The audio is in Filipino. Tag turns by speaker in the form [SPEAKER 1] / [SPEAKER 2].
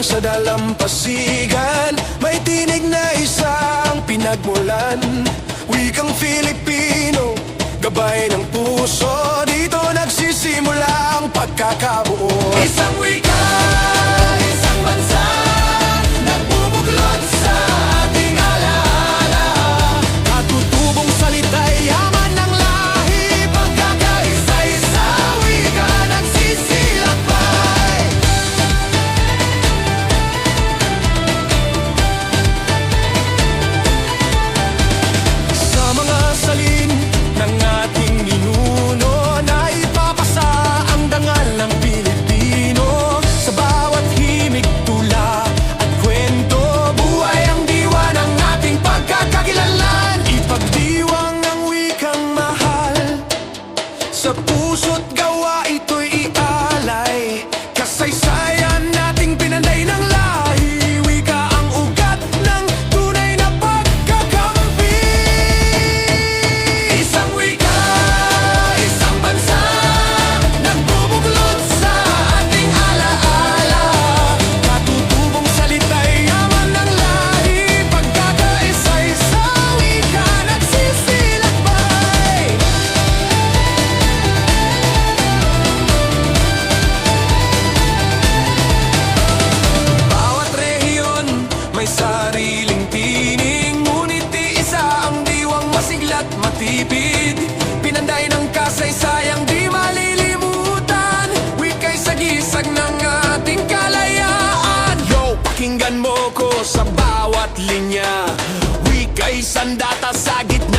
[SPEAKER 1] lang sa dalampasigan. May tinig na isang pinagmulan. Wikang Filipino, gabay ng puso't gawa ito Pakinggan mo ko sa bawat linya. Wika'y sandata sa gitna.